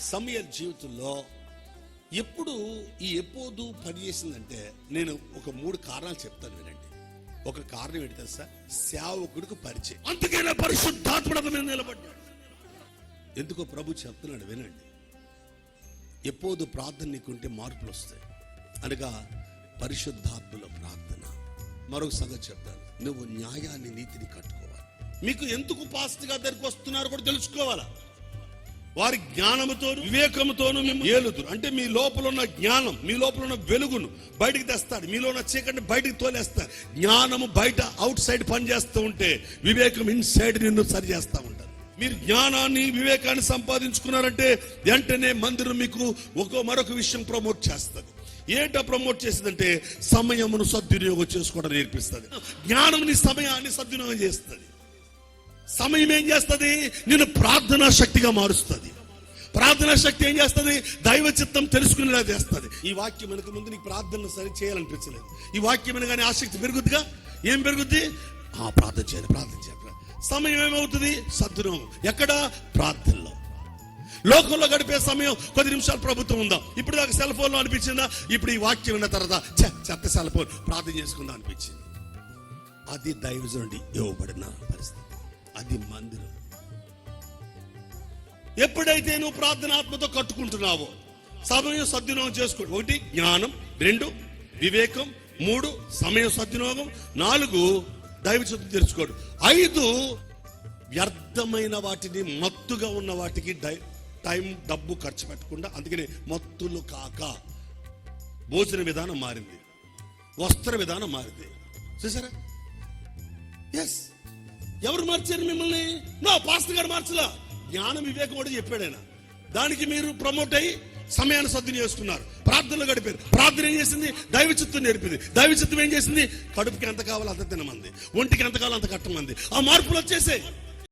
Samuel జీవితంలో ఎప్పుడు ఈ ఎపోదు పని చేసిందంటే నేను ఒక మూడు కారణాలు చెప్తాను వినండి. ఒక కారణం ఏంటి తెలుసా? సేవకుడికి పరిచయం. అందుకైనా పరిశుద్ధాత్మడ మీద నిలబడ్డాడు. ఎందుకో ప్రభు చెప్తున్నాడు వినండి. ఎప్పుడు ప్రార్థన నీకుంటే మార్పులు వస్తాయి. అనగా పరిశుద్ధాత్మల ప్రార్థన. మరొక సంగతి చెప్తాను. నువ్వు న్యాయాన్ని నీతిని కట్టుకోవాలి. మీకు ఎందుకు పాస్తిగా దగ్గరికి వస్తున్నారు కూడా తెలుసుకోవాలా? వారి జ్ఞానముతోను వివేకముతోను మిమ్మల్ని ఏలుదురు. అంటే మీ లోపల ఉన్న జ్ఞానం మీ లోపల ఉన్న వెలుగును బయటికి తెస్తాడు. మీలో ఉన్న చీకటిని బయటికి తోలేస్తాడు. జ్ఞానము బయట అవుట్ సైడ్ పని చేస్తూ ఉంటే వివేకం ఇన్సైడ్ నిన్ను సరి చేస్తూ ఉంటారు మీరు జ్ఞానాన్ని వివేకాన్ని సంపాదించుకున్నారంటే వెంటనే మందిరం మీకు ఒక మరొక విషయం ప్రమోట్ చేస్తుంది. ఏంటో ప్రమోట్ చేసిందంటే సమయమును సద్వినియోగం చేసుకోవడం నేర్పిస్తుంది. జ్ఞానం నీ సమయాన్ని సద్వినియోగం చేస్తుంది. సమయం ఏం చేస్తుంది? నిన్ను ప్రార్థనా శక్తిగా మారుస్తుంది. ప్రార్థనా శక్తి ఏం చేస్తుంది? దైవ చిత్తం తెలుసుకునేలా చేస్తుంది. ఈ వాక్యం వెనక ముందు నీకు ప్రార్థన సరి చేయాలనిపించలేదు. ఈ వాక్యం వినగానే ఆసక్తి పెరుగుద్దిగా? ఏం పెరుగుద్ది? ఆ ప్రార్థన చేయాలి ప్రార్థన చేయాలి. సమయం ఏమవుతుంది? సద్గుణం ఎక్కడ? ప్రార్థనలో. లోకంలో గడిపే సమయం కొద్ది నిమిషాలు ప్రభుత్వం ఉందా? ఇప్పుడు దాకా సెల్ ఫోన్లో అనిపించిందా? ఇప్పుడు ఈ వాక్యం విన్న తర్వాత చెత్త సెల్ ఫోన్. ప్రార్థన చేసుకుందా అనిపించింది. అది దైవజనుడి ఇవ్వబడిన పరిస్థితి. అది మందిరం. ఎప్పుడైతే నువ్వు ప్రార్థనాత్మతో కట్టుకుంటున్నావో సమయం సద్వినియోగం చేసుకో. ఒకటి జ్ఞానం. రెండు వివేకం. మూడు సమయం సద్వినియోగం. నాలుగు దైవ శుద్ధి తెలుసుకోడు ఐదు వ్యర్థమైన వాటిని మత్తుగా ఉన్న వాటికి టైం డబ్బు ఖర్చు పెట్టకుండా అందుకని మత్తులు కాక. భోజన విధానం మారింది. వస్త్ర విధానం మారింది. చూసారా? ఎస్ ఎవరు మార్చారు మిమ్మల్ని? నో పాస్టర్ గారు మార్చలా. జ్ఞానం వివేకం కూడా చెప్పాడు ఆయన. దానికి మీరు ప్రమోట్ అయ్యి సమయాన్ని సద్దుని చేసుకున్నారు. ప్రార్థనలు గడిపారు. ప్రార్థన ఏం చేసింది? దైవ చిత్తం నేర్పింది. దైవ చిత్తం ఏం చేసింది? కడుపుకి ఎంత కావాలో అంత తినమంది. ఒంటికి ఎంత కావాలో అంత కట్టమంది. ఆ మార్పులు వచ్చేసాయి.